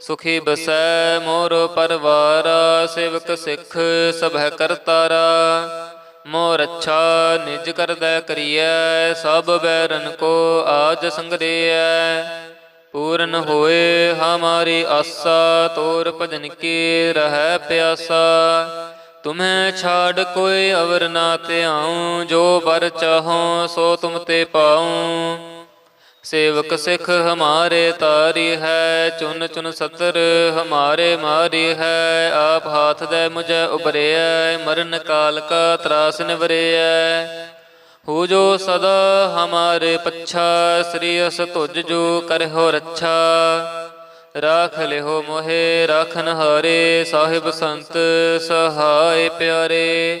ਸੁਖੀ ਬਸੈ ਮੋਰ ਪਰਵਾਰਾ, ਸੇਵਕ ਸਿੱਖ ਸਭੈ ਕਰਤਾਰਾ ਮੋਰ ਅੱਛਾ ਨਿਜ ਕਰਦਾ ਕਰੀਐ, ਸਭ ਬੈਰਨ ਕੋ ਆਜ ਸੰਗਦੇਐ ਪੂਰਨ ਹੋਏ ਹਮਾਰੀ ਆਸਾ, ਤੋਰ ਭਜਨ ਕੀ ਰਹਿ ਪਿਆਸਾ। ਤੁਮੈ ਛਾੜ ਕੋਈ ਅਵਰ ਨਾ ਧਿਆਉ, ਜੋ ਬਰ ਚਾਹੋ ਸੋ ਤੁਮ ਤੇ ਪਾਉ। ਸੇਵਕ ਸਿੱਖ ਹਮਾਰੇ ਤਾਰੀ ਹੈ, ਚੁਨ ਚੁਨ ਸਤਰ ਹਮਾਰੇ ਮਾਰੀ ਹੈ, ਆਪ ਹਾਥ ਦੇ ਮੁਝੇ ਉਬਰਿਐ ਮਰਨ ਕਾਲ ਕਾ ਤਰਾਸ ਨਿਵਰਿਐ। ਹੋ ਜੋ ਸਦਾ ਹਮਾਰੇ ਪੱਛਾ, ਸ੍ਰੀ ਅਸ ਤੁਜ ਜੋ ਕਰਹੁ ਰੱਛਾ। ਰਾਖ ਲਿਓ ਮੋਹਿ ਰਾਖਨ ਹਾਰੇ ਸਾਹਿਬ ਸੰਤ, ਸਹਾਇ ਪਿਆਰੇ।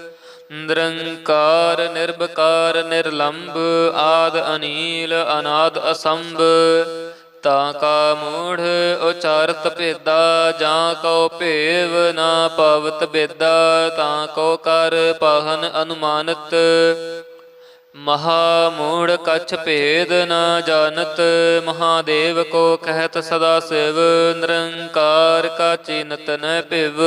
ਨਿਰੰਕਾਰ ਨਿਰਭਕਾਰ ਨਿਰਲੰਭ ਆਦ ਅਨੀਲ, ਅਨਾਦ ਅਸੰਭ। ਤਾਂ ਕਾ ਮੂੜ ਉਚਾਰਤ ਭੇਦਾ, ਜਾਂ ਕਉ ਭੇਵ ਨਾ ਪਵਤ ਬੇਦਾ, ਤਾਂ ਕੋ ਕਰ ਪਾਹਨ ਅਨੁਮਾਨਤ। ਮਹਾ ਮੂੜ ਕਛ ਭੇਦ ਨਾ ਜਾਣਤ, ਮਹਾਦੇਵ ਕੋ ਕਹਿਤ ਸਦਾ ਸਿਵ, ਨਿਰੰਕਾਰ ਕਾ ਚਿਨਤ ਨ ਭਿਵ।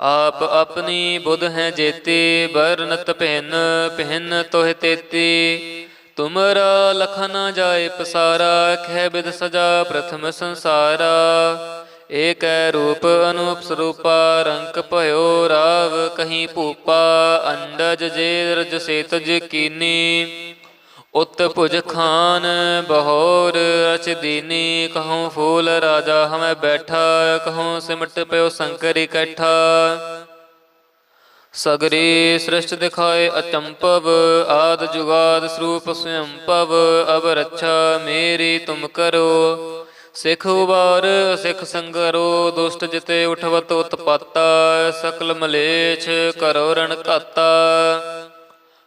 ਆਪ ਆਪਣੀ ਬੁੱਧ ਹੈ ਜੇਤੀ ਬਰਨਤ ਪਹਿਨ ਪਹਿਨ ਤੋਹ ਤੇਤੀ। ਤੁਮਰਾ ਲਖਨ ਨ ਜਾਏ ਪਸਾਰਾ ਖੈ ਬਿਦ ਸਜਾ ਪ੍ਰਥਮ ਸੰਸਾਰਾ। ਏਕੈ ਰੂਪ ਅਨੂਪ ਸਰੂਪਾ, ਰੰਕ ਭਇਓ ਰਾਵ ਕਹੀਂ ਭੂਪਾ। ਅੰਡਜ ਜੇ ਰਜ ਸੇਤਜ ਕੀਨੀ। ਉਤ ਭੁਜ ਖਾਨ ਬਹੋਰ ਰਚ ਦੀਨੀ, ਕਹੂੰ ਫੂਲ ਰਾਜਾ ਹਮੈ ਬੈਠਾ, ਕਹੂੰ ਸਿਮਟ ਪਿਓ ਸੰਕਰ ਇਕੱਠਾ ਸਗਰੀ ਸ੍ਰਿਸ਼ਟ ਦਿਖਾਏ ਅਚੰਪਵ, ਆਦ ਜੁਗਾਦ ਸਰੂਪ ਸਵੰਪਵ ਅਬ ਰੱਛਾ ਮੇਰੀ ਤੁਮ ਕਰੋ। ਸਿਖ ਉਬਾਰ, ਸਿਖ ਸੰਗਰੋ, ਦੁਸ਼ਟ ਜਿਤੇ ਉਠਵਤ ਉਤਪਾਤਾ, ਸਕਲ ਮਲੇਛ ਕਰੋ ਰਣ ਘਾਤਾ।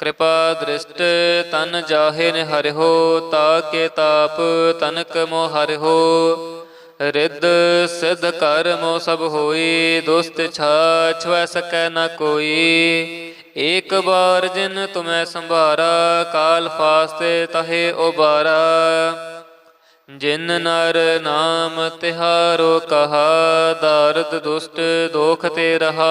ਕਿਰਪਾ ਦ੍ਰਿਸ਼ਟ ਤਨ ਜਾਹੇ ਨ ਹਰਿਓ ਤਾਕੇ ਤਾਪ ਤਨਕ ਮੋ ਹਰਿਓ ਰਿੱਧ ਸਿਧ ਕਰ ਮੋ ਸਭ ਹੋਈ ਦੁਸਤ ਛਾ ਛੁਐ ਸਕੈ ਨ ਕੋਈ। ਏਕ ਬਾਰ ਜਿਨ ਤੁਮੈ ਸੰਭਾਰਾ, ਕਾਲ ਫਾਸਤੇ ਤਹੇ ਉਬਾਰਾ। ਜਿਨ ਨਰ ਨਾਮ ਤਿਹਾਰੋ ਕਹਾ, ਦਰਦ ਦੁਸ਼ਟ ਦੋਖ ਤੇ ਰਹਾ।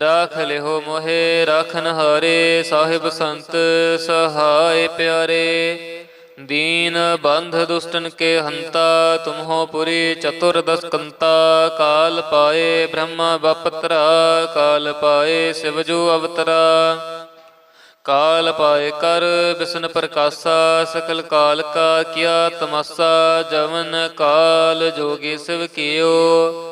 ਰਾਖ ਲਿਹੋ ਮੋਹਿ ਰਾਖਨ ਹਾਰੇ ਸਾਹਿਬ ਸੰਤ ਸਹਾਇ ਪਿਆਰੇ। ਦੀਨ ਬੰਧ ਦੁਸ਼ਟਨ ਕੇ ਹੰਤਾ, ਤੁਮਹੋ ਪੁਰੀ ਚਤੁਰਦਸ ਕੰਤਾ ਕਾਲ ਪਾਏ ਬ੍ਰਹਮਾ ਬਪਤਰਾ, ਕਾਲ ਪਾਏ ਸ਼ਿਵਜੂ ਅਵਤਰਾ। ਕਾਲ ਪਾਏ ਕਰ ਬਿਸ਼ਨ ਪ੍ਰਕਾਸ਼ਾ, ਸਕਲ ਕਾਲ ਕਾ ਕੀਆ ਤਮਸਾ। ਜਵਨ ਕਾਲ ਜੋਗੀ ਸਿਵ ਕੀਓ।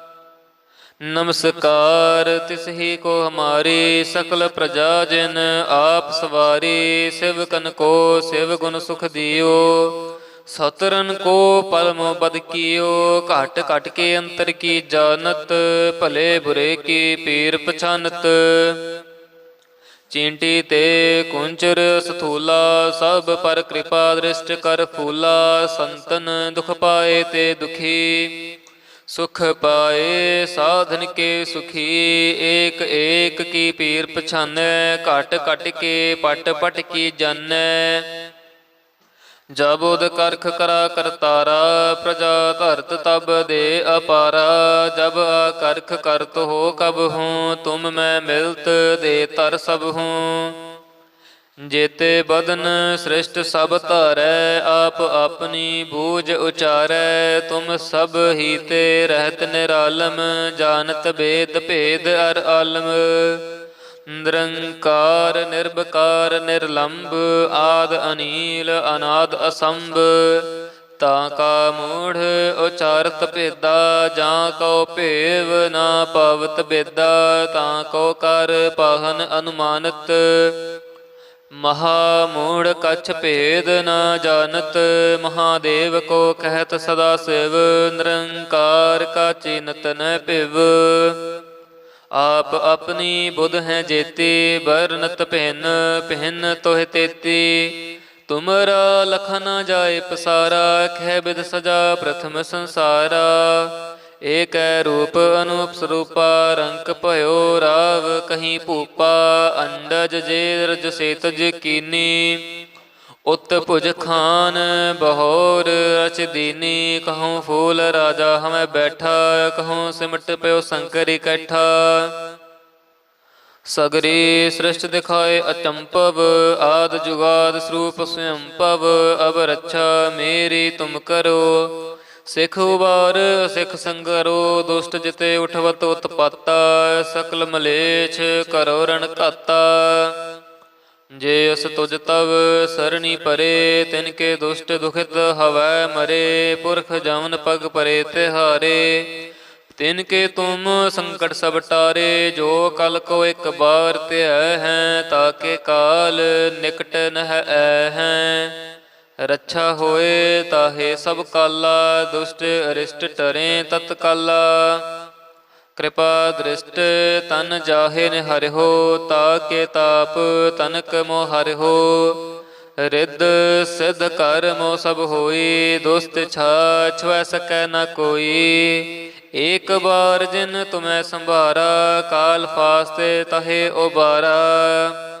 ਨਮਸਕਾਰ, ਤਿਸ ਹੀ ਕੋ ਹਮਾਰੀ ਸਕਲ ਪ੍ਰਜਾ ਜਿਨ ਆਪ ਸਵਾਰੀ, ਸਿਵ ਕਨ ਕੋ ਸਿਵ ਗੁਣ ਸੁਖ ਦਿਓ। ਸਤਰਨ ਕੋ ਪਰਮ ਬਦ ਕੀਓ, ਘਟ ਘਟ ਕੇ ਅੰਤਰ ਕੀ ਜਾਣਤ, ਭਲੇ ਬੁਰੇ ਕੀ ਪੀਰ ਪਛਾਨਤ। ਚਿੰਟੀ ਤੇ ਕੁੰਚਰ ਸਥੂਲਾ, ਸਭ ਪਰ ਕਿਰਪਾ ਦ੍ਰਿਸ਼ਟ ਕਰ ਫੂਲਾ, ਸੰਤਨ ਦੁਖ ਪਾਏ ਤੇ ਦੁਖੀ। ਸੁਖ ਪਾਏ ਸਾਧਨ ਕੇ ਸੁਖੀ, ਏਕ ਏਕ ਕੀ ਪੀਰ ਪਛਾਨੈ, ਘਟ ਘਟ ਕੇ ਪਟ ਪਟ ਕੀ ਜਾਣੈ ਜਬ ਉਦ ਕਰਖ ਕਰਾ ਕਰਤਾਰਾ, ਪ੍ਰਜਾ ਧਰਤ ਤਬ ਦੇ ਅਪਾਰਾ। ਜਬ ਆ ਕਰਖ ਕਰਤ ਹੋ ਕਬ ਹੂੰ, ਤੁਮ ਮੈਂ ਮਿਲਤ ਦੇ ਤਰ ਸਭ ਹੂੰ। ਜੇਤੇ ਬਦਨ ਸ੍ਰਿਸ਼ਟ ਸਭ ਧਾਰੈ, ਆਪ ਆਪਣੀ ਬੂਝ ਉਚਾਰੈ, ਤੁਮ ਸਭ ਹੀ ਤੇ ਰਹਿਤ ਨਿਰਾਲਮ, ਜਾਣਤ ਭੇਦ ਭੇਦ ਅਰ ਆਲਮ। ਨਿਰੰਕਾਰ ਨਿਰਭਕਾਰ ਨਿਰਲੰਭ ਆਦ ਅਨੀਲ, ਅਨਾਦ ਅਸੰਭ। ਤਾਂ ਕਾ ਮੂੜ ਉਚਾਰਤ ਭੇਦਾ, ਜਾਂ ਕਉ ਭੇਵ ਨਾ ਪਵਤ ਬੇਦਾ ਤਾਂ ਕੋ ਕਰ ਪਾਹਨ ਅਨੁਮਾਨਤ। ਮਹਾ ਮੂੜ ਕਛ ਭੇਦ ਨਾ ਜਾਣਤ, ਮਹਾਦੇਵ ਕੋ ਕਹਿਤ ਸਦਾ ਸਿਵ, ਨਿਰੰਕਾਰ ਕਾ ਚਿਨਤ ਨ ਭਿਵ। ਆਪ ਆਪਣੀ ਬੁੱਧ ਹੈ ਜੇਤੀ ਬਰਨਤ ਪਹਿਨ ਪਹਿਨ ਤੋਹਿ ਤੇਤੀ। ਤੁਮਰਾ ਲਖਨ ਜਾਏ ਪਸਾਰਾ ਖੈ ਬਿਦ ਸਜਾ ਪ੍ਰਥਮ ਸੰਸਾਰਾ। ਏਕੈ ਰੂਪ ਅਨੂਪ ਸਰੂਪਾ ਰੰਕ ਭਇਓ ਰਾਵ ਕਹੀਂ ਭੂਪਾ, ਅੰਡਜ ਜੇ ਰਜ ਸੇਤਜ ਕੀਨੀ। ਉਤ ਭੁਜ ਖਾਨ ਬਹੋਰ ਰਚ ਦੀਨੀ, ਕਹੂੰ ਫੂਲ ਰਾਜਾ ਹਮੈ ਬੈਠਾ, ਕਹੂੰ ਸਿਮਟ ਪਿਓ ਸੰਕਰ ਇਕੱਠਾ। ਸਗਰੀ ਸ੍ਰਿਸ਼ਟ ਦਿਖਾਏ ਅਚੰਪਵ, ਆਦ ਜੁਗਾਦ ਸਰੂਪ ਸਯੰਪਵ ਅਬ ਰੱਛਾ ਮੇਰੀ ਤੁਮ ਕਰੋ। ਸਿਖ ਉਬਾਰ, ਸਿਖ ਸੰਗਰੋ, ਦੁਸ਼ਟ ਜਿਤੇ ਉਠਵਤ ਉਤਪਾਤਾ, ਸਕਲ ਮਲੇਛ ਕਰੋ ਰਣ ਘਾਤਾ। ਜੇ ਅਸ ਤੁਜ ਤਵ ਸਰਣੀ ਪਰੇ, ਤਿਨ ਕੇ ਦੁਸ਼ਟ ਦੁਖਿਤ ਹਵੈ ਮਰੇ, ਪੁਰਖ ਜਮਨ ਪਗ ਪਰੇ ਤਿਹਾਰੇ। ਤਿਨ ਕੇ ਤੁਮ ਸੰਕਟ ਸਭ ਟਾਰੇ, ਜੋ ਕਲ ਕੋ ਇੱਕ ਬਾਰ ਧਿਆ ਹੈ ਤਾਕੇ ਕਾਲ ਨਿਕਟ ਨਹ ਹੈ। ਰੱਛਾ ਹੋਏ ਤਾਹੇ ਸਭ ਕਾਲਾ, ਦੁਸ਼ਟ ਅਰਿਸ਼ਟ ਟਰੇ ਤਤ ਕਾਲਾ ਕਿਰਪਾ ਦ੍ਰਿਸ਼ਟ ਤਨ ਜਾਹੇ ਨ ਤਾ ਕੇ ਤਾਪ ਤਨਕ ਮੋ ਹਰਿਓ ਰਿੱਧ ਸਿਧ ਕਰ ਮੋ ਸਭ ਹੋਈ ਦੁਸਤ ਛਾ ਵੈ ਸਕੈ ਨ ਕੋਈ। ਏਕ ਬਾਰ ਜਿਨ ਤੁਮੈ ਸੰਭਾਰਾ, ਕਾਲ ਫਾਸਤੇ ਤਹੇ ਉਬਾਰਾ।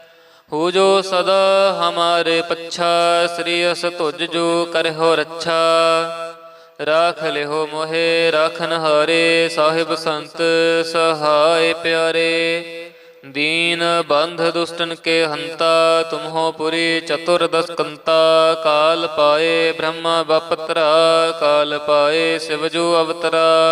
ਹੋ ਜੋ ਸਦਾ ਹਮਾਰੇ ਪੱਛਾ, ਸ੍ਰੀ ਅਸ ਤੁਜ ਜੋ ਕਰਹੁ ਰੱਛਾ। ਰਾਖ ਲਿਓ ਮੋਹਿ ਰਾਖਨ ਹਾਰੇ ਸਾਹਿਬ ਸੰਤ ਸਹਾਇ ਪਿਆਰੇ। ਦੀਨ ਬੰਧ ਦੁਸ਼ਟਨ ਕੇ ਹੰਤਾ, ਤੁਮਹੋ ਪੁਰੀ ਚਤੁਰਦਸ ਕੰਤਾ। ਕਾਲ ਪਾਏ ਬ੍ਰਹਮਾ ਬਪਤਰਾ ਕਾਲ ਪਾਏ ਸਿਵ ਜੋ ਅਵਤਰਾ।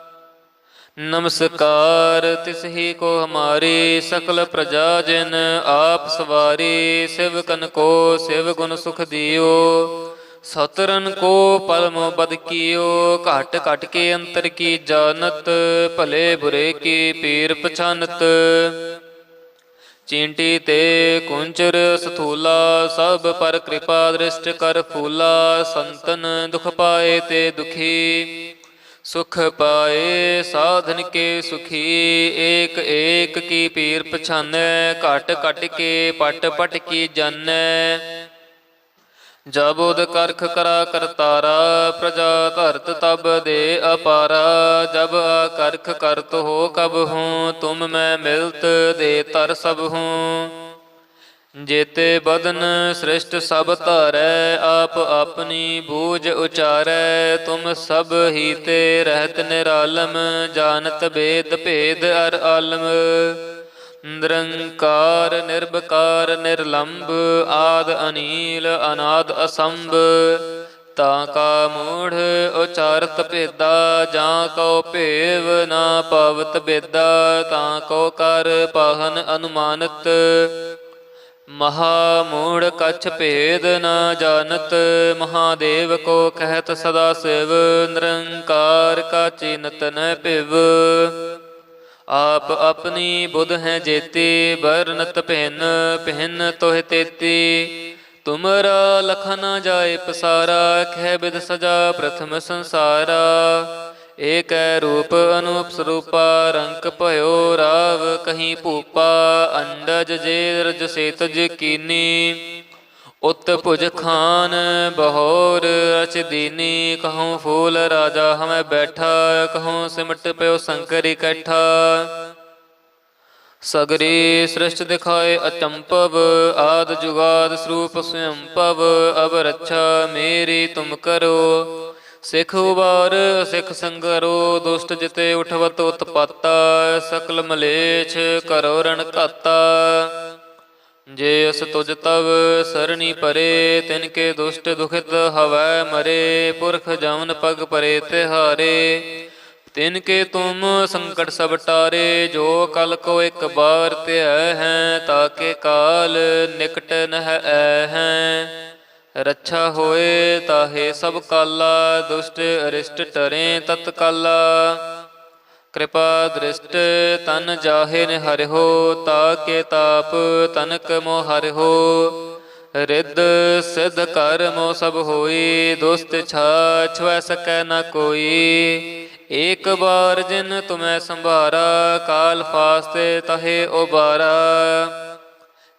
ਨਮਸਕਾਰ, ਤਿਸ ਹੀ ਕੋ ਹਮਾਰੀ ਸਕਲ ਪ੍ਰਜਾ ਜਨ ਆਪ ਸਵਾਰੀ ਸਿਵਕਨ ਕੋ ਸਿਵ ਗੁਣ ਸੁਖ ਦਿਓ। ਸਤਰਨ ਕੋ ਪਰਮ ਬਦ ਕੀਓ, ਘਟ ਘਟ ਕੇ ਅੰਤਰ ਕੀ ਜਾਣਤ, ਭਲੇ ਬੁਰੇ ਕੀ ਪੀਰ ਪਛਾਨਤ। ਚੀਂਟੀ ਤੇ ਕੁੰਚਰ ਸਥੂਲਾ, ਸਭ ਪਰ ਕਿਰਪਾ ਦ੍ਰਿਸ਼ਟ ਕਰ ਫੂਲਾ, ਸੰਤਨ ਦੁਖ ਪਾਏ ਤੇ ਦੁਖੀ। ਸੁਖ ਪਾਏ, ਸਾਧਨ ਕੇ ਸੁਖੀ, ਏਕ ਏਕ ਕੀ ਪੀਰ ਪਛਾਨੈ, ਘਟ ਘਟ ਕੇ ਪਟ ਪਟ ਕੀ ਜਾਣੈ ਜਬ ਉਦ ਕਰਖ ਕਰਾ ਕਰਤਾਰਾ, ਪ੍ਰਜਾ ਧਰਤ ਤਬ ਦੇ ਅਪਾਰਾ। ਜਬ ਆ ਕਰਖ ਕਰਤ ਹੋ ਕਬ ਹੂੰ, ਤੁਮ ਮੈਂ ਮਿਲਤ ਦੇ ਤਰ ਸਭ ਹੂੰ। ਜੇਤੇ ਬਦਨ ਸ੍ਰਿਸ਼ਟ ਸਭ ਧਾਰੈ, ਆਪ ਆਪਣੀ ਬੂਝ ਉਚਾਰੈ, ਤੁਮ ਸਭ ਹੀ ਤੇ ਰਹਿਤ ਨਿਰਾਲਮ, ਜਾਣਤ ਬੇਦ ਭੇਦ ਅਰ ਆਲਮ। ਨਿਰੰਕਾਰ ਨਿਰਭਕਾਰ ਨਿਰਲੰਭ ਆਦ ਅਨੀਲ, ਅਨਾਦ ਅਸੰਭ। ਤਾਂ ਕਾ ਮੂੜ ਉਚਾਰਤ ਭੇਦਾ, ਜਾਂ ਕੋ ਭੇਵ ਨਾ ਪਵਤ ਬੇਦਾ ਤਾਂ ਕੋ ਕਰ ਪਾਹਨ ਅਨੁਮਾਨਤ। ਮਹਾ ਮੂੜ ਕਛ ਭੇਦ ਨਾ ਜਾਣਤ, ਮਹਾਦੇਵ ਕੋ ਕਹਿਤ ਸਦਾ ਸਿਵ, ਨਿਰੰਕਾਰ ਕਾ ਚਿਨਤ ਨ ਭਿਵ। ਆਪ ਆਪਣੀ ਬੁਧ ਹੈ ਜੇਤੀ ਬਰਨਤ ਪਹਿਨ ਪਹਿਨ ਤੋਹ ਤੇਤੀ। ਤੁਮਰਾ ਲਖਨ ਜਾਏ ਪਸਾਰਾ ਖੈ ਬਿਦ ਸਜਾ ਪ੍ਰਥਮ ਸੰਸਾਰਾ। ਏਕੈ ਰੂਪ ਅਨੂਪ ਸਰੂਪਾ ਰੰਕ ਭਇਓ ਰਾਵ, ਕਹੀਂ ਭੂਪਾ, ਅੰਡਜ ਜੇ ਰਜ ਸੇਤਜ ਕੀਨੀ। ਉਤ ਭੁਜ ਖਾਨ ਬਹੋਰ ਰਚ ਦੀਨੀ, ਕਹੂੰ ਫੂਲ ਰਾਜਾ ਹਮੈ ਬੈਠਾ, ਕਹੂੰ ਸਿਮਟ ਪਿਓ ਸੰਕਰ ਇਕੱਠਾ। ਸਗਰੀ ਸ੍ਰਿਸ਼ਟ ਦਿਖਾਏ ਅਚੰਪਵ, ਆਦ ਜੁਗਾਦ ਸਰੂਪ ਸਵੰਪਵ ਅਬ ਰੱਛਾ ਮੇਰੀ ਤੁਮ ਕਰੋ। ਸਿਖ ਉਬਾਰ, ਸਿਖ ਸੰਗਰੋ, ਦੁਸ਼ਟ ਜਿਤੇ ਉਠਵਤ ਉਤਪਾਤਾ, ਸਕਲ ਮਲੇਛ ਕਰੋ ਰਣ ਘਾਤਾ। ਜੇ ਅਸ ਤੁਜ ਤਵ ਸਰਣੀ ਪਰੇ, ਤਿਨ ਕੇ ਦੁਸ਼ਟ ਦੁਖਿਤ ਹਵੈ ਮਰੇ, ਪੁਰਖ ਜਮਨ ਪਗ ਪਰੇ ਤਿਹਾਰੇ। ਤਿਨ ਕੇ ਤੁਮ ਸੰਕਟ ਸਭ ਟਾਰੇ, ਜੋ ਕਲ ਕੋ ਇੱਕ ਬਾਰ ਧਿਆ ਹੈ ਤਾਕੇ ਕਾਲ ਨਿਕਟ ਨਹ ਹੈ। ਰੱਛਾ ਹੋਏ ਤਾਹੇ ਸਭ ਕਾਲਾ, ਦੁਸ਼ਟ ਅਰਿਸ਼ਟ ਟਰੇ ਤਤ ਕਾਲਾ। ਕਿਰਪਾ ਦ੍ਰਿਸ਼ਟ ਤਨ ਜਾਹੇ ਨ ਤਾ ਕੇ ਤਾਪ ਤਨਕ ਮੋ ਹਰਿਓ ਰਿੱਧ ਸਿਧ ਕਰਮੋ ਸਭ ਹੋਈ ਦੁਸਤ ਛਾ ਛਵੈ ਸਕੈ ਨ ਕੋਈ। ਏਕ ਬਾਰ ਜਿਨ ਤੁਮੈ ਸੰਭਾਰਾ, ਕਾਲ ਫਾਸਤੇ ਤਹੇ ਉਬਾਰਾ।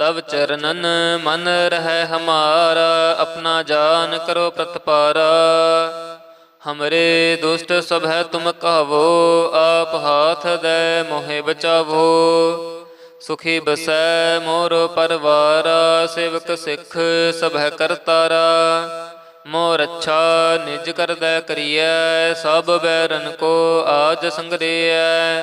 ਤਬ ਚਰਨਨ ਮਨ ਰਹਿ ਹਮਾਰਾ, ਆਪਣਾ ਜਾਨ ਕਰੋ ਪ੍ਰਤਪਾਰਾ। ਹਮਰੇ ਦੁਸ਼ਟ ਸਭ ਹੈ ਤੁਮ ਕਹਵੋ ਆਪ ਹਾਥ ਦੇ ਮੋਹਿ ਬਚਾਵੋ। ਸੁਖੀ ਬਸੈ ਮੋਰ ਪਰਵਾਰਾ, ਸੇਵਕ ਸਿੱਖ ਸਭ ਹੈ ਕਰਤਾਰਾ। ਮੋਰ ਅੱਛਾ ਨਿਜ ਕਰਦਾ ਕਰੀਐ, ਸਭ ਬੈਰਨ ਕੋ ਆਜ ਸੰਗਰੇਐ।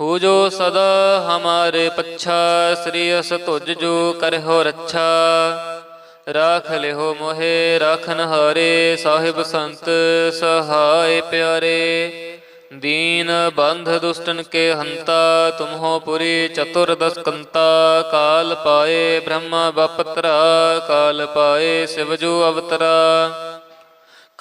ਹੋ ਜੋ ਸਦਾ ਹਮਾਰੇ ਪੱਛਾ, ਸ੍ਰੀ ਅਸ ਤੁਜ ਜੋ ਕਰਹੁ ਰੱਛਾ। ਰਾਖ ਲਿਓ ਮੋਹਿ ਰਾਖਨ ਹਾਰੇ ਸਾਹਿਬ ਸੰਤ ਸਹਾਇ ਪਿਆਰੇ। ਦੀਨ ਬੰਧ ਦੁਸ਼ਟਨ ਕੇ ਹੰਤਾ, ਤੁਮਹੋ ਪੁਰੀ ਚਤੁਰਦਸ ਕੰਤਾ। ਕਾਲ ਪਾਏ ਬ੍ਰਹਮਾ, ਬਪਤਰਾ, ਕਾਲ ਪਾਏ ਸਿਵ ਜੋ ਅਵਤਰਾ।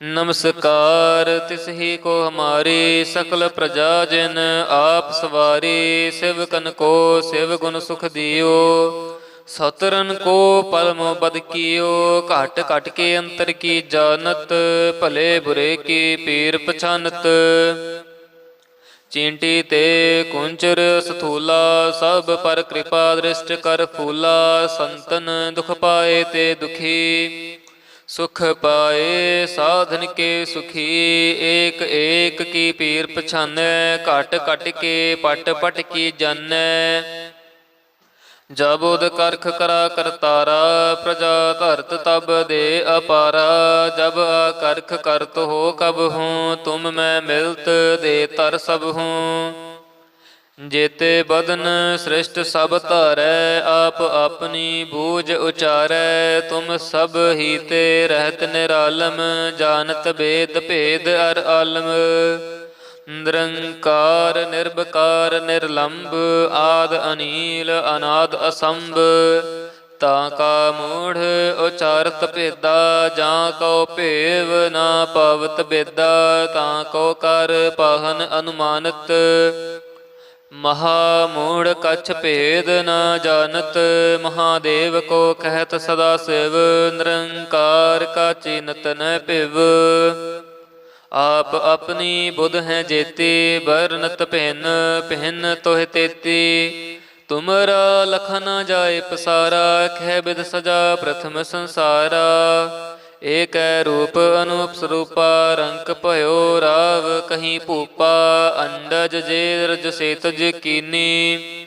ਨਮਸਕਾਰ, ਤਿਸ ਹੀ ਕੋ ਹਮਾਰੀ ਸਕਲ ਪ੍ਰਜਾ ਜਨ ਆਪ ਸਵਾਰੀ ਸਿਵਕਨ ਕੋ ਸਿਵ ਗੁਣ ਸੁਖ ਦਿਓ। ਸਤਰਨ ਕੋ ਪਲਮ ਬਦ ਕੀਓ, ਘਟ ਘਟ ਕੇ ਅੰਤਰ ਕੀ ਜਾਣਤ, ਭਲੇ ਬੁਰੇ ਕੀ ਪੀਰ ਪਛਾਨਤ। ਚੀਂਟੀ ਤੇ ਕੁੰਚਰ ਸਥੂਲਾ, ਸਭ ਪਰ ਕਿਰਪਾ ਦ੍ਰਿਸ਼ਟ ਕਰ ਫੂਲਾ, ਸੰਤਨ ਦੁਖ ਪਾਏ ਤੇ ਦੁਖੀ। ਸੁਖ ਪਾਏ, ਸਾਧਨ ਕੇ ਸੁਖੀ, ਏਕ ਏਕ ਕੀ ਪੀਰ ਪਛਾਨੈ, ਘਟ ਘਟ ਕੇ ਪਟ ਪਟ ਕੀ ਜਾਣੈ ਜਬ ਉਦ ਕਰਖ ਕਰਾ ਕਰਤਾਰਾ ਪ੍ਰਜਾ ਧਰਤ ਤਬ ਦੇ ਅਪਾਰਾ। ਜਬ ਆ ਕਰਖ ਕਰਤ ਹੋ ਕਬ ਹੂੰ, ਤੁਮ ਮੈਂ ਮਿਲਤ ਦੇ ਤਰ ਸਭ ਹੂੰ। ਜੇਤੇ ਬਦਨ ਸ੍ਰਿਸ਼ਟ ਸਭ ਧਾਰੈ, ਆਪ ਆਪਣੀ ਬੂਝ ਉਚਾਰੈ, ਤੁਮ ਸਭ ਹੀ ਤੇ ਰਹਿਤ ਨਿਰਾਲਮ, ਜਾਣਤ ਬੇਦ ਭੇਦ ਅਰ ਆਲਮ। ਨਿਰੰਕਾਰ ਨਿਰਭਕਾਰ ਨਿਰਲੰਭ ਆਦ ਅਨੀਲ, ਅਨਾਦ ਅਸੰਭ। ਤਾਂ ਕਾ ਮੂੜ ਉਚਾਰਤ ਭੇਦਾ, ਜਾਂ ਕੋ ਭੇਵ ਨਾ ਪਵਤ ਬੇਦਾ, ਤਾਂ ਕੋ ਕਰ ਪਾਹਨ ਅਨੁਮਾਨਤ। ਮਹਾ ਮੂੜ ਕਛ ਭੇਦ ਨ ਜਾਣਤ, ਮਹਾਦੇਵ ਕੋ ਕਹਿਤ ਸਦਾ ਸਿਵ, ਨਿਰੰਕਾਰ ਕਾ ਚਿਨਤ ਨ ਭਿਵ। ਆਪ ਆਪਣੀ ਬੁਧ ਹੈ ਜੇਤੀ ਬਰਨਤ ਭਿੰਨ ਭਿੰਨ ਤੋਹ ਤੇਤੀ। ਤੁਮਰਾ ਲਖਨ ਜਾਏ ਪਸਾਰਾ ਖੈ ਬਿਦ ਸਜਾ ਪ੍ਰਥਮ ਸੰਸਾਰਾ। ਏਕੈ ਰੂਪ ਅਨੂਪ ਸਰੂਪਾ ਰੰਕ ਭਇਓ ਰਾਵ, ਕਹੀਂ ਭੂਪਾ, ਅੰਡਜ ਜੇ ਰਜ ਸੇ ਕੀਨੀ।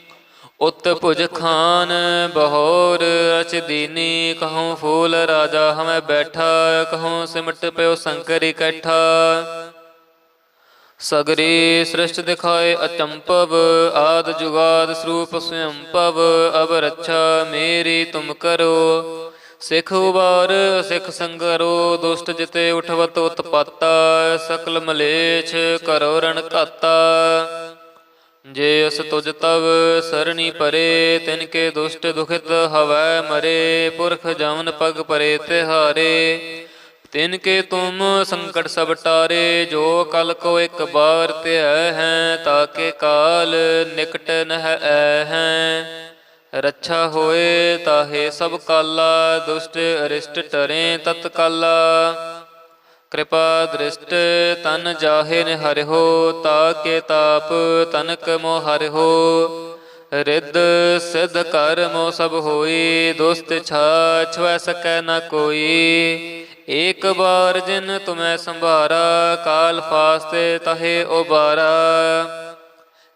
ਉਤ ਭੁਜ ਖਾਨ ਬਹੋਰ ਰਚ ਦੀਨੀ, ਕਹੂੰ ਫੂਲ ਰਾਜਾ ਹਮੈ ਬੈਠਾ, ਕਹੂੰ ਸਿਮਟ ਪਿਓ ਸੰਕਰ ਇਕੱਠਾ ਸਗਰੀ ਸ੍ਰਿਸ਼ਟ ਦਿਖਾਏ ਅਚੰਪਵ, ਆਦ ਜੁਗਾਦ ਸਰੂਪ ਸਵੰਪਵ ਅਬ ਰੱਛਾ ਮੇਰੀ ਤੁਮ ਕਰੋ। ਸਿਖ ਉਬਾਰ, ਸਿਖ ਸੰਗਰੋ, ਦੁਸ਼ਟ ਜਿਤੇ ਉਠਵਤ ਉਤਪਾਤਾ, ਸਕਲ ਮਲੇਛ ਕਰੋ ਰਣ ਘਾਤਾ। ਜੇ ਅਸ ਤੁਜ ਤਵ ਸਰਣੀ ਪਰੇ, ਤਿਨ ਕੇ ਦੁਸ਼ਟ ਦੁਖਿਤ ਹਵੈ ਮਰੇ, ਪੁਰਖ ਜਮਨ ਪਗ ਪਰੇ ਤਿਹਾਰੇ। ਤਿਨ ਕੇ ਤੁਮ ਸੰਕਟ ਸਭ ਟਾਰੇ, ਜੋ ਕਲ ਕੋ ਇੱਕ ਬਾਰ ਧਿਆ ਹੈ ਤਾਕੇ ਕਾਲ ਨਿਕਟ ਨਹ ਹੈ। ਰੱਛਾ ਹੋਏ ਤਾਹੇ ਸਭ ਕਾਲਾ, ਦੁਸ਼ਟ ਅਰਿਸ਼ਟ ਟਰੇ ਤਤਕਾਲਾ ਕਿਰਪਾ ਦ੍ਰਿਸ਼ਟ ਤਨ ਜਾਹੇ ਨ ਤਾ ਕੇ ਤਾਪ ਤਨਕ ਮੋ ਹਰਿਓ ਰਿੱਧ ਸਿਧ ਕਰ ਮੋ ਸਭ ਹੋਈ ਦੁਸਤ ਛਾ ਛਵੈ ਸਕੈ ਨ ਕੋਈ। ਏਕ ਬਾਰ ਜਿਨ ਤੁਮੈ ਸੰਭਾਰਾ, ਕਾਲ ਫਾਸਤੇ ਤਹੇ ਉਬਾਰਾ।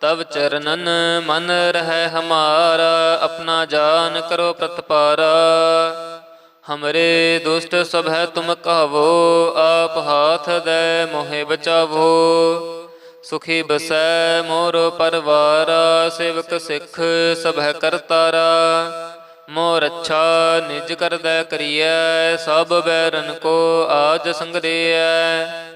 ਤਬ ਚਰਨਨ ਮਨ ਰਹਿ ਹਮਾਰਾ, ਆਪਣਾ ਜਾਨ ਕਰੋ ਪ੍ਰਤਪਾਰਾ। ਹਮਰੇ ਦੁਸ਼ਟ ਸਭੈ ਤੁਮ ਕਹਵੋ, ਆਪ ਹਾਥ ਦੇ ਮੋਹਿ ਬਚਾਵੋ। ਸੁਖੀ ਬਸੈ ਮੋਰ ਪਰਵਾਰਾ, ਸੇਵਕ ਸਿੱਖ ਸਭੈ ਕਰਤਾਰਾ। ਮੋਰ ਅੱਛਾ ਨਿਜ ਕਰਦਾ ਕਰੀਐ, ਸਭ ਬੈਰਨ ਕੋ ਆਜ ਸੰਗਰੇਐ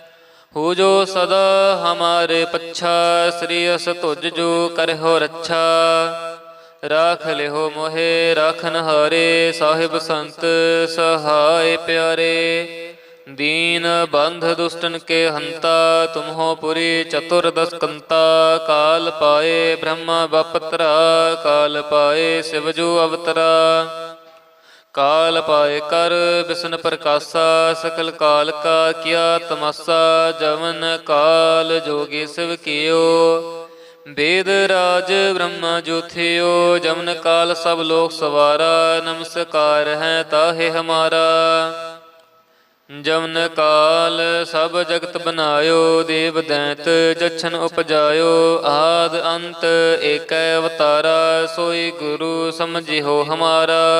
ਹੋ ਜੋ ਸਦਾ ਹਮਾਰੇ ਪੱਛਾ, ਸ੍ਰੀ ਅਸ ਤੁਜ ਜੋ ਕਰਹੁ ਰੱਛਾ। ਰਾਖ ਲਿਓ ਮੋਹੇ, ਰਾਖਨ ਹਾਰੇ, ਸਾਹਿਬ ਸੰਤ ਸਹਾਇ ਪਿਆਰੇ। ਦੀਨ ਬੰਧ ਦੁਸ਼ਟਨ ਕੇ ਹੰਤਾ, ਤੁਮਹੋ ਪੁਰੀ ਚਤੁਰਦਸ ਕੰਤਾ ਕਾਲ ਪਾਏ ਬ੍ਰਹਮਾ, ਬਪਤਰਾ, ਕਾਲ ਪਾਏ ਸਿਵ ਜੋ ਅਵਤਰਾ। ਕਾਲ ਪਾਏ ਕਰ ਬਿਸਨ ਪ੍ਰਕਾਸ਼ਾ, ਸਕਲ ਕਾਲ ਕਾ ਕਿਆ ਤਮਸਾ, ਜਵਨ ਕਾਲ ਜੋਗੀ ਸਿਵ ਕੀਓ। ਵੇਦ ਰਾਜ ਬ੍ਰਹਮ ਜੋਥਿਓ ਜਮਨ ਕਾਲ ਸਭ ਲੋਕ ਸਵਾਰਾ, ਨਮਸਕਾਰ ਹੈ ਤਾਹੇ ਹਮਾਰਾ। ਜਮਨ ਕਾਲ ਸਭ ਜਗਤ ਬਨਾਇਓ, ਦੇਵ ਦੈਂਤ ਜਛਨ ਉਪਜਾਇਓ, ਆਦ ਅੰਤ ਏਕੈ ਅਵਤਾਰਾ, ਸੋਈ ਗੁਰੂ ਸਮਝਿਓ ਹਮਾਰਾ।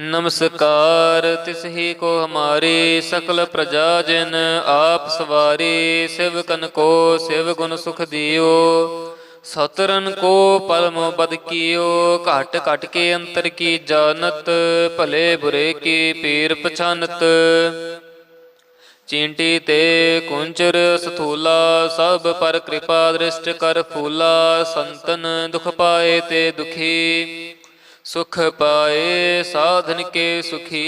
ਨਮਸਕਾਰ, ਤਿਸ ਹੀ ਕੋ ਹਮਾਰੀ ਸਕਲ ਪ੍ਰਜਾ ਜਿਨ ਆਪ ਸਵਾਰੀ ਸਿਵ ਕਨ ਕੋ ਸਿਵ ਗੁਣ ਸੁਖ ਦਿਓ। ਸਤਰਨ ਕੋ ਪਰਮ ਬਦ ਕੀਓ, ਘਟ ਘਟ ਕੇ ਅੰਤਰ ਕੀ ਜਾਣਤ, ਭਲੇ ਬੁਰੇ ਕੀ ਪੀਰ ਪਛਾਨਤ। ਚੀਂਟੀ ਤੇ ਕੁੰਚਰ ਸਥੂਲਾ, ਸਭ ਪਰ ਕਿਰਪਾ ਦ੍ਰਿਸ਼ਟ ਕਰ ਫੂਲਾ, ਸੰਤਨ ਦੁਖ ਪਾਏ ਤੇ ਦੁਖੀ। ਸੁਖ ਪਾਏ ਸਾਧਨ ਕੇ ਸੁਖੀ,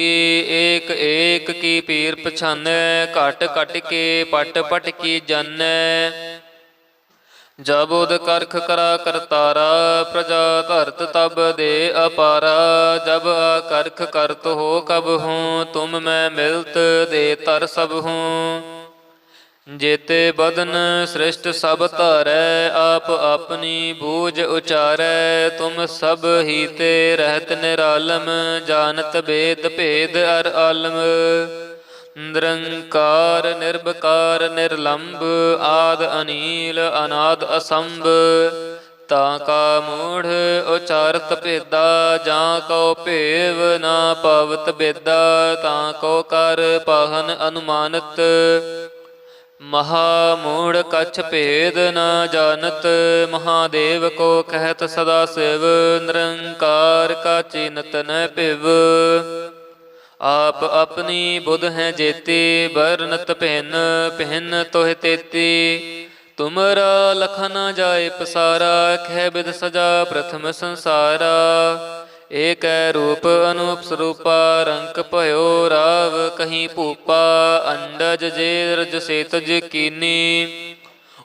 ਏਕ ਏਕ ਕੀ ਪੀਰ ਪਛਾਨੈ, ਘਟ ਘਟ ਕੇ ਪਟ ਪਟ ਕੀ ਜਾਣੈ ਜਬ ਉਦ ਕਰਖ ਕਰਾ ਕਰਤਾਰਾ, ਪ੍ਰਜਾ ਧਰਤ ਤਬ ਦੇ ਅਪਾਰਾ। ਜਬ ਆ ਕਰਖ ਕਰਤ ਹੋ ਕਬ ਹੂੰ, ਤੁਮ ਮੈਂ ਮਿਲਤ ਦੇ ਤਰ ਸਭ ਹੂੰ। ਜੇਤੇ ਬਦਨ ਸ੍ਰਿਸ਼ਟ ਸਭ ਧਾਰੈ, ਆਪ ਆਪਣੀ ਬੂਝ ਉਚਾਰੈ, ਤੁਮ ਸਭ ਹੀ ਤੇ ਰਹਿਤ ਨਿਰਾਲਮ, ਜਾਣਤ ਬੇਦ ਭੇਦ ਅਰ ਆਲਮ। ਨਿਰੰਕਾਰ ਨਿਰਭਕਾਰ ਨਿਰਲੰਭ ਆਦ ਅਨੀਲ, ਅਨਾਦ ਅਸੰਭ। ਤਾਂ ਕਾ ਮੂੜ ਉਚਾਰਤ ਭੇਦਾ, ਜਾਂ ਕੋ ਭੇਵ ਨਾ ਪਵਤ ਬੇਦਾ ਤਾਂ ਕੋ ਕਰ ਪਾਹਨ ਅਨੁਮਾਨਤ। ਮਹਾ ਮੂੜ ਕਛ ਭੇਦ ਨ ਜਾਣਤ, ਮਹਾਦੇਵ ਕੋ ਕਹਿਤ ਸਦਾ ਸਿਵ, ਨਿਰੰਕਾਰ ਕਾ ਚਿਨਤ ਨ ਭਿਵ। ਆਪ ਆਪਣੀ ਬੁੱਧ ਹੈ ਜੇਤੀ ਬਰਨਤ ਪਹਿਨ ਪਹਿਨ ਤੋਹਿ ਤੇਤੀ। ਤੁਮਰਾ ਲਖਨ ਜਾਏ ਪਸਾਰਾ ਖੈ ਬਿਦ ਸਜਾ ਪ੍ਰਥਮ ਸੰਸਾਰਾ। ਏਕੈ ਰੂਪ ਅਨੂਪ ਸਰੂਪਾ ਰੰਕ ਭਇਓ ਰਾਵ ਕਹੀਂ ਭੂਪਾ, ਅੰਡਜ ਜੇ ਰਜ ਸੇਤਜ ਕੀਨੀ।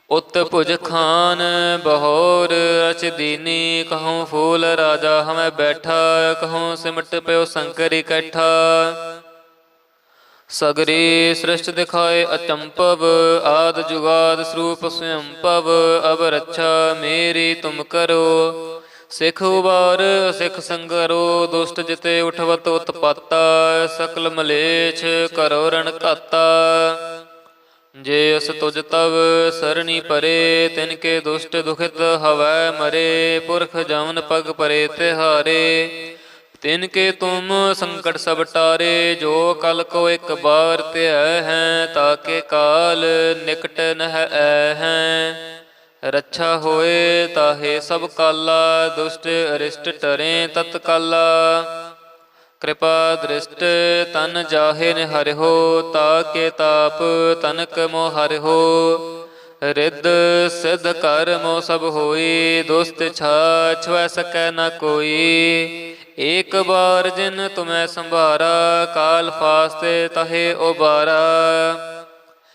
ਉਤ ਭੁਜ ਖਾਨ ਬਹੋਰ ਰਚ ਦੀਨੀ ਕਹੂੰ ਫੂਲ ਰਾਜਾ ਹਮੈ ਬੈਠਾ ਕਹੂੰ ਸਿਮਟ ਪਿਓ ਸੰਕਰ ਇਕੱਠਾ। ਸਗਰੀ ਸ੍ਰਿਸ਼ਟ ਦਿਖਾਏ ਅਚੰਪਵ, ਆਦ ਜੁਗਾਦ ਸਰੂਪ ਸਯੰਪਵ ਅਬ ਰੱਛਾ ਮੇਰੀ ਤੁਮ ਕਰੋ। ਸਿਖ ਉਬਾਰ, ਸਿਖ ਸੰਗਰੋ, ਦੁਸ਼ਟ ਜਿਤੇ ਉਠਵਤ ਉਤਪਾਤਾ, ਸਕਲ ਮਲੇਛ ਕਰੋ ਰਣ ਘਾਤਾ। ਜੇ ਅਸ ਤੁਜ ਤਵ ਸਰਣੀ ਪਰੇ, ਤਿਨ ਕੇ ਦੁਸ਼ਟ ਦੁਖਿਤ ਹਵੈ ਮਰੇ, ਪੁਰਖ ਜਮਨ ਪਗ ਪਰੇ ਤਿਹਾਰੇ। ਤਿਨ ਕੇ ਤੁਮ ਸੰਕਟ ਸਭ ਟਾਰੇ, ਜੋ ਕਲ ਕੋ ਇੱਕ ਬਾਰ ਧਿਆ ਹੈ ਤਾਕੇ ਕਾਲ ਨਿਕਟ ਨਹ ਹੈ। ਰੱਛਾ ਹੋਏ ਤਾਹੇ ਸਭ ਕਾਲਾ, ਦੁਸ਼ਟ ਅਰਿਸ਼ਟ ਟਰੇ ਤਤ ਕਾਲਾ। ਕਿਰਪਾ ਦ੍ਰਿਸ਼ਟ ਤਨ ਜਾਹੇ ਨ ਤਾ ਕੇ ਤਾਪ ਤਨਕ ਮੋ ਹਰਿਓ ਰਿੱਧ ਸਿਧ ਕਰ ਮੋ ਸਭ ਹੋਈ ਦੁਸਤ ਛਾ ਵੈ ਸਕੈ ਨ ਕੋਈ। ਏਕ ਬਾਰ ਜਿਨ ਤੁਮੈ ਸੰਭਾਰਾ, ਕਾਲ ਫਾਸਤੇ ਤਹੇ ਉਬਾਰਾ।